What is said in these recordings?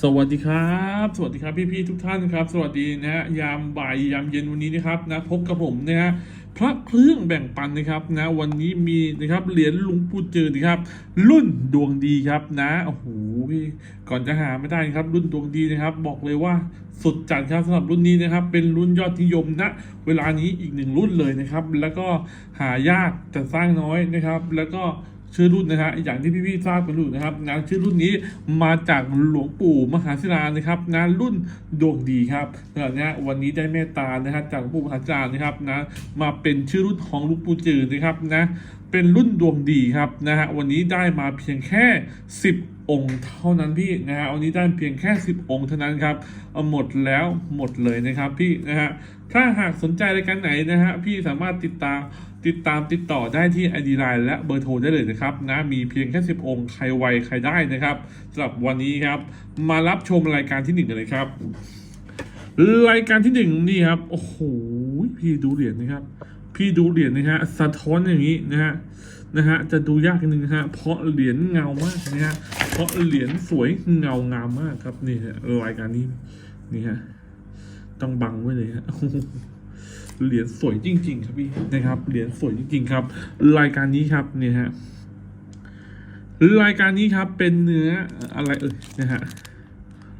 สวัสดีครับ สวัสดีครับพี่ๆทุกท่านครับ สวัสดีนะฮะยามบ่ายยามเย็นวันนี้นะครับนะพบกับผมนะฮะพระเครื่องแบ่งปันนะครับนะวันนี้มีนะครับเหรียญลุงปู่จือนะครับ รุ่นดวงดีครับนะโอ้โหพี่ก่อนจะหาไม่ได้ครับ รุ่นดวงดีนะครับ บอกเลยว่าสุดจัดครับสำหรับรุ่นนี้นะครับ เป็นรุ่นยอดนิยมณเวลานี้อีกหนึ่งรุ่นเลยนะครับ แล้วก็หายากแต่สร้างน้อยนะครับ แล้วก็ ชื่อรุ่นนะฮะอย่างที่พี่ๆทราบกันอยู่นะครับนะชื่อรุ่นนี้มาจากหลวงปู่มหาศิลานะครับนะรุ่นดวงดีครับนะฮะวันนี้ได้เมตตานะฮะจากหลวงปู่มหาศิลานะครับนะมาเป็นชื่อรุ่นของหลวงปู่จือนะครับนะเป็นรุ่นดวงดีครับนะฮะวันนี้ได้มาเพียงแค่ 10องค์เท่านั้นพี่นะฮะวันนี้ได้เพียงแค่ 10 องค์เท่านั้นครับเอาหมดแล้วหมดเลยนะครับพี่นะฮะถ้าหากสนใจรายการไหนนะฮะพี่สามารถติดตาม ติดตามติดต่อได้ที่ ID Line และเบอร์โทรได้เลยนะครับนะมีเพียงแค่ 10 องค์ใครไวใครได้นะครับสำหรับวันนี้ครับ มารับชมรายการที่หนึ่งกันเลยครับ รายการที่หนึ่งนี่ครับ โอ้โหพี่ดูเหรียญนะครับ พี่ดูเหรียญนะฮะสะท้อนอย่างนี้นะฮะนะฮะจะดูยากนิดนึงนะฮะเพราะเหรียญเงามากนะฮะเพราะเหรียญสวยเงางามมากครับนี่ฮะรายการนี้นี่ฮะต้องบังไว้เลยฮะ เหรียญสวยจริง ๆ ครับพี่นะครับเหรียญสวยจริง ๆ ครับ รายการนี้ครับเนี่ยฮะรายการนี้ครับเป็นเนื้ออะไรเอ่ยนะฮะ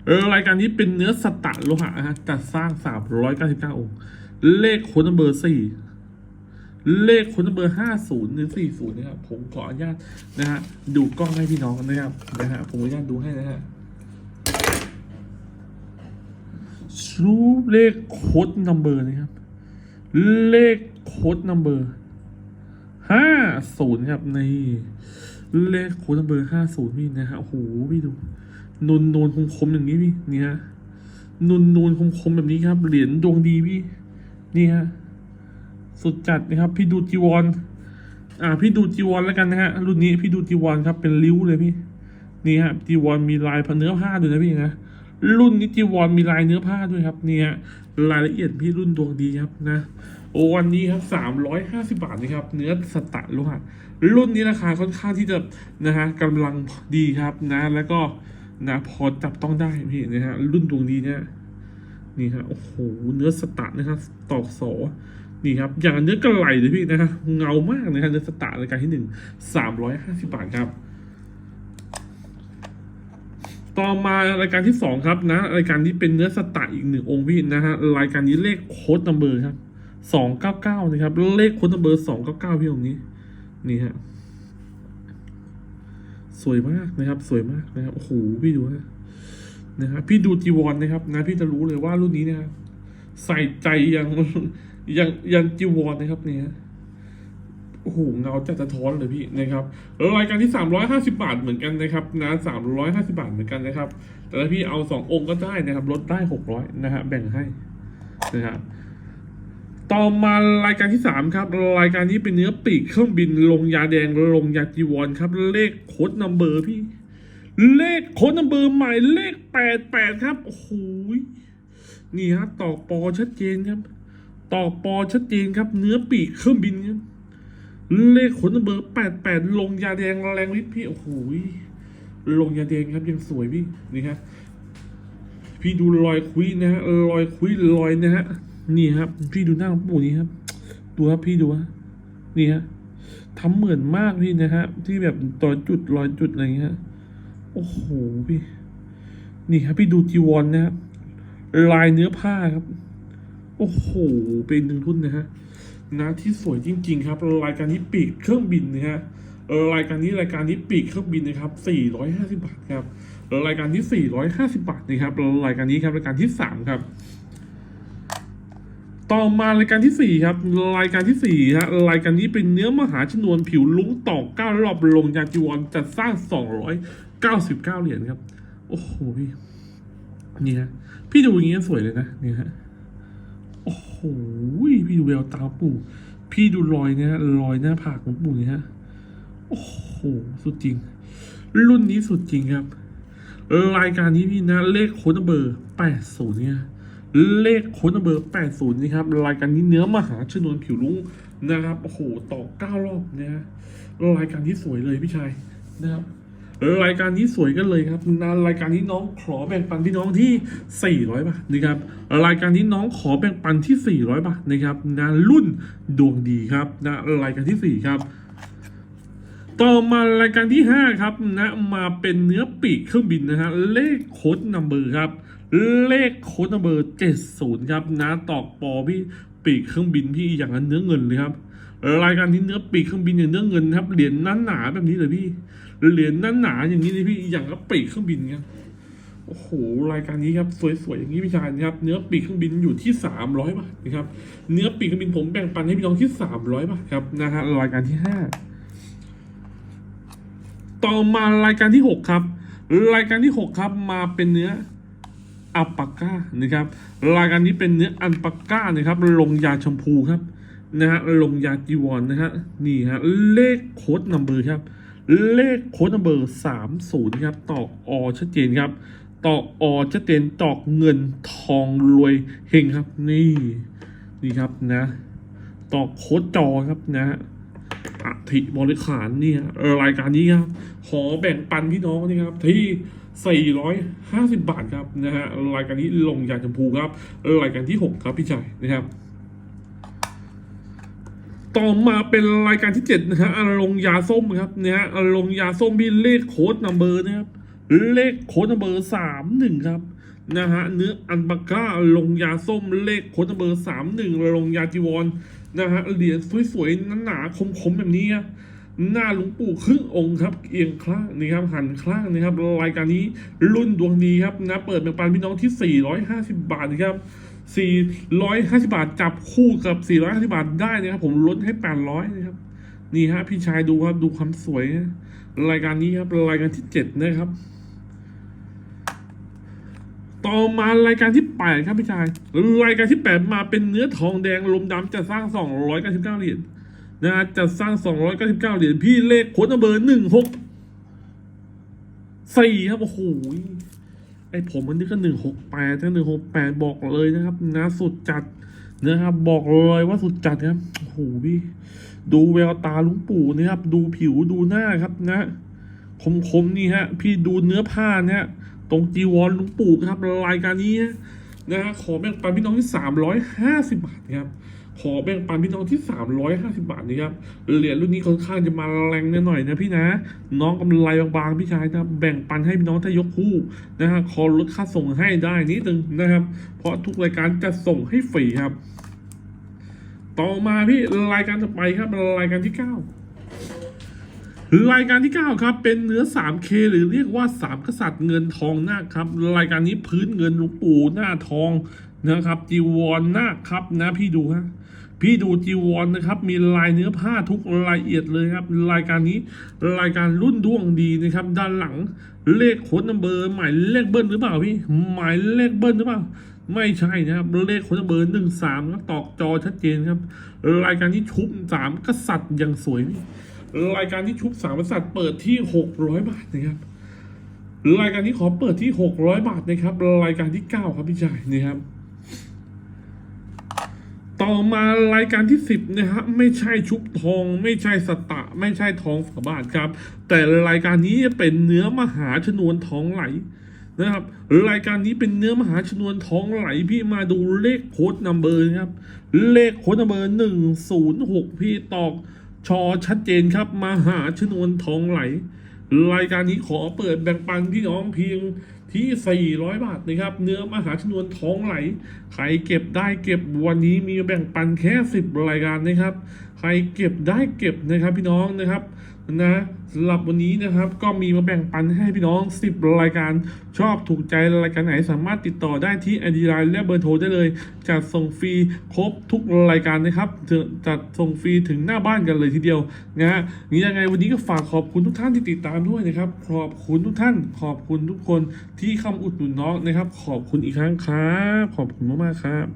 เออรายการนี้เป็นเนื้อสตะโลหะฮะจัดสร้างสามร้อยเก้าสิบเก้าองค์เลขค้ดเบอร์สี่เลขค้ดเบอร์ห้าศูนย์หรือสี่ศูนย์นะครับผมขออนุญาตนะฮะดูกล้องให้พี่น้องนะครับนะฮะผมขออนุญาตดูให้นะฮะรูปเลขโค้ดนัมเบอร์นะครับ เลขโค้ดนัมเบอร์ห้าศูนย์ครับในเลขโค้ดนัมเบอร์ห้าศูนย์พี่นะฮะโอ้โหพี่ดูนูนนูนคมคมอย่างนี้พี่นี่ฮะนูนนูนคมคมแบบนี้ครับ เหรียญดวงดีพี่ นี่ฮะสุดจัดนะครับ พี่ดูจีวรอ่า พี่ดูจีวรแล้วกันนะฮะรุ่นนี้พี่ดูจีวรครับเป็นริ้วเลยพี่ นี่ฮะจีวรมีลายเนื้อผ้าด้วยนะพี่นะ รุ่นนี้จีวรมีลายเนื้อผ้าด้วยครับเนี่ยรายละเอียดพี่รุ่นดวงดีครับนะโอ้วันนี้ครับสามร้อยห้าสิบาทนะครับ เนื้อสตะโลหะรุ่นนี้ราคาค่อนข้างที่จะนะฮะกำลังดีครับนะแล้วก็นะพอจับต้องได้พี่นะฮะรุ่นดวงดีเนี่ยนี่ฮะโอ้โหเนื้อสตะนะครับตอกสอนี่ครับอย่างเนื้อกระไหลเลยพี่นะฮะเงามากนะครับเนื้อสตะรายการที่หนึ่งสามร้อยห้าสิบาทครับ ต่อมารายการที่สองครับนะ รายการนี้เป็นเนื้อสตะอีกหนึ่งองค์พี่นะฮะรายการนี้เลขโค้ดนัมเบอร์ครับสองเก้าเก้านะครับ เลขโค้ดนัมเบอร์สองเก้าเก้าพี่ตรงนี้ นี่ฮะสวยมากนะครับ สวยมากนะครับโอ้โหพี่ดูนะนะครับพี่ดูจีวรนะครับ นะ พี่จะรู้เลยว่ารุ่นนี้นะครับใส่ใจยังยังยังจีวรนะครับเนี่ย โอ้โหเงาจัดสะท้อนเลยพี่นะครับแล้วรายการที่ 350 บาทเหมือนกันนะครับนะ350 บาทเหมือนกันนะครับ แต่ถ้าพี่เอา 2 องค์ก็ได้นะครับลดได้ 600 นะฮะแบ่งให้นะครับต่อมารายการที่ 3 ครับ รายการนี้เป็นเนื้อปีกเครื่องบินลงยาแดงลงยาจีวรครับ เลขโค้ดนัมเบอร์พี่ เลขโค้ดนัมเบอร์ใหม่เลข 88 ครับโอ้โหนี่ฮะตอกปอชัดเจนครับตอกปอชัดเจนครับ เนื้อปีกเครื่องบินครับ เลขขนเบอร์แปดแปดลงยาแดงแรงฤทธิ์พี่โอ้โหลงยาแดงครับยังสวยพี่นี่ฮะพี่ดูรอยคุยนะฮะรอยคุยรอยนะฮะนี่ครับ พี่ดูหน้าของปู่นี่ครับดูครับพี่ดูฮะนี่ฮะทำเหมือนมากพี่นะฮะที่แบบต่อจุดรอยจุดอะไรเงี้ยโอ้โหพี่ นี่ครับพี่ดูจีวรนะครับลายเนื้อผ้าครับ โอ้โหเป็นหนึ่งทุนนะฮะ นะที่สวยจริง ๆ ครับรายการนี้ปีกเครื่องบินนะฮะรายการนี้รายการนี้ปีกเครื่องบินนะครับ 450 บาทครับรายการที่ 450 บาทนะครับรายการนี้ครับรายการที่ 3 ครับ ต่อมารายการที่ 4 ครับ รายการที่4ฮะรายการนี้เป็นเนื้อมหาชนวนผิวลุ้งตอกเก้ารอบลงยาจีวรจัดสร้าง 299 เหรียญครับ โอ้โหพี่นี่ฮะพี่ดูอย่างเงี้ยสวยเลยนะนี่ฮะ โอ้โหพี่ดูแววตาปู่ พี่ดูรอยเนี่ยรอยหน้าผากของปู่เนี่ยฮะโอ้โหสุดจริง รุ่นนี้สุดจริงครับ รายการนี้พี่นะ เลขโค้ดเบอร์แปดศูนย์เนี่ยเลขโค้ดเบอร์แปดศูนย์นี่ครับ รายการนี้เนื้อมหาชนวนผิวลุ้งนะครับ โอ้โห ต่อเก้ารอบนะฮะรายการที่สวยเลยพี่ชายนะครับ รายการนี้สวยกันเลยครับนะรายการนี้น้องขอแบ่งปันพี่น้องที่ 400 บาทนะครับ รายการนี้น้องขอแบ่งปันที่ 400 บาทนะครับนะรุ่นดวงดีครับนะรายการทีสี่ 4 ครับ ต่อมารายการที่ 5 ครับนะมาเป็นเนื้อปีกเครื่องบินนะฮะเลขโค้ดนัมเบอร์ครับ เลขโค้ดนัมเบอร์ 70 ครับนะตอกปอพี่ปีกเครื่องบินพี่อย่างนั้นเนื้อเงินเลยครับรายการที่เนื้อปีกเครื่องบินอย่างเนื้อเงินครับเหรียญหนั้นหนาแบบนี้เลยพี่ เหรียญหนั้นหนาอย่างนี้เลยพี่อย่างกับปีกเครื่องบินครับโอ้โหรายการนี้ครับสวยๆอย่างนี้พี่ชายนะครับ เนื้อปีกเครื่องบินอยู่ที่300บาทนะครับเนื้อปีกเครื่องบินผมแบ่งปันให้พี่น้องที่300บาทครับนะฮะรายการที่ห้าต่อมารายการที่6ครับ รายการที่6ครับมาเป็นเนื้ออัปปาก้านะครับ รายการนี้เป็นเนื้ออันปาก้านะครับลงยาชมพูครับนะฮะลงยาจีวรนะฮะนี่ฮะเลขโค้ดนัมเบอร์ครับ เลขโค้ดนัมเบอร์สามศูนย์ครับตอกอชัดเจนครับตอกอชัดเจนตอกเงินทองรวยเฮงครับ นี่นี่ครับนะตอกโค้ดจอครับนะฮะอธิบริขารเนี่ยรายการนี้ครับขอแบ่งปันพี่น้องนี่ครับที่ 450 บาทครับนะฮะรายการนี้ลงยาชมพูครับ รายการที่ 6 ครับพี่ชัยนะครับ ต่อมาเป็นรายการที่7นะฮะอลงยาส้มครับเนะฮะอลงยาส้มพี่เลขโค้ดนัมเบอร์นะครับเลขโค้ดนัมเบอร์สามหนึ่งครับนะฮะเนื้ออันบาก้าลงยาส้มเลขโค้ดนัมเบอร์สามหนึ่งลงยาจีวรนนะฮะเหรียญสวยๆหนาๆคมๆแบบนี้หน้าหลวงปู่ครึ่งองค์ครับ เอียงข้างนี่ครับหันข้างนะครับรายการนี้รุ่นดวงดีครับนะเปิดแบ่งปันพี่น้องที่ 450 บาทนะครับ 450 บาทจับคู่กับ 450 บาทได้นะครับ ผมลดให้ 800 นะครับ นี่ฮะพี่ชายดูครับดูความสวยนะรายการนี้ครับ รายการที่ 7 นะครับ ต่อมารายการที่ 8 ครับพี่ชาย รายการที่ 8 มาเป็นเนื้อทองแดงลมดำจะสร้าง 299 เหรียญนะฮะจะสร้าง 299 เหรียญพี่เลขโค้ดนัมเบอร์หนึ่งหกสี่ครับ โอ้โห ไอผมมันนี่ก็หนึ่งหกแปดถ้าหนึ่งหกแปดบอกเลยนะครับนะสุดจัดนะครับ บอกเลยว่าสุดจัดครับโอ้โหพี่ดูแววตาลุงปู่นะครับ ดูผิวดูหน้าครับนะคมๆนี่ฮะ พี่ดูเนื้อผ้าเนี่ยตรงจีวรลุงปู่ครับรายการนี้นะฮะขอแบ่งปันพี่น้องที่สามร้อยห้าสิบบาทครับ ขอแบ่งปันพี่น้องที่สามร้อยห้าสิบาทนะครับเหรียญรุ่นนี้ค่อนข้างจะมาแรงนิดหน่อยนะพี่นะ น้องกำไรบางๆพี่ชายนะแบ่งปันให้พี่น้องถ้ายกคู่นะฮะขอลดค่าส่งให้ได้นิดนึงนะครับ เพราะทุกรายการจะส่งให้ฟรีครับ ต่อมาพี่รายการต่อไปครับรายการที่เก้ารายการที่ 9 ครับ เป็นเนื้อ 3K หรือเรียกว่า 3 กษัตริย์เงินทองนาคครับ รายการนี้พื้นเงินหลวงปู่หน้าทองนะครับจีวรนาคครับนะพี่ดูฮะ พี่ดูจีวรนะครับมีลายเนื้อผ้าทุกรายละเอียดเลยครับ รายการนี้รายการรุ่นดวงดีนะครับ ด้านหลังเลขค้นัมเบอร์หมายเลขเบิ้ลหรือเปล่าพี่หมายเลขเบิ้ลหรือเปล่า ไม่ใช่นะครับเลขค้นเบอร์หนึ่งสามตอกจอชัดเจนครับ รายการนี้ชุบสามกษัตริย์อย่างสวยพี่รายการที่ชุบสามกษัตริย์เปิดที่หกร้อยบาทนะครับรายการนี้ขอเปิดที่หกร้อยบาทนะครับรายการที่เก้าครับพี่ชายนี่ครับ ต่อมารายการที่สิบนะฮะไม่ใช่ชุบทอง ไม่ใช่สตะ ไม่ใช่ทองฝาบาทครับ แต่รายการนี้เป็นเนื้อมหาชนวนทองไหลนะครับรายการนี้เป็นเนื้อมหาชนวนทองไหลพี่มาดูเลขโค้ดนัมเบอร์นะครับ เลขโค้ดนัมเบอร์หนึ่งศูนย์หกพี่ตอกชอชัดเจนครับมหาชนวนทองไหล รายการนี้ขอเปิดแบ่งปันพี่น้องเพียง ที่ 400 บาทนะครับ เนื้อมหาชนวนท้องไหล ใครเก็บได้เก็บวันนี้มีแบ่งปันแค่ 10 รายการนะครับ ใครเก็บได้เก็บนะครับพี่น้องนะครับ นะสำหรับวันนี้นะครับก็มีมาแบ่งปันให้พี่น้อง 10 รายการชอบถูกใจรายการไหนสามารถติดต่อได้ที่ไอดีไลน์และเบอร์โทรได้เลย จัดส่งฟรีครบทุกรายการนะครับจะจัดส่งฟรีถึงหน้าบ้านกันเลยทีเดียวนะฮะนี่ยังไงวันนี้ก็ฝากขอบคุณทุกท่านที่ติดตามด้วยนะครับขอบคุณทุกท่าน ขอบคุณทุกคนที่เข้าอุดหนุนน้องนะครับ ขอบคุณอีกครั้งครับขอบคุณมากๆครับ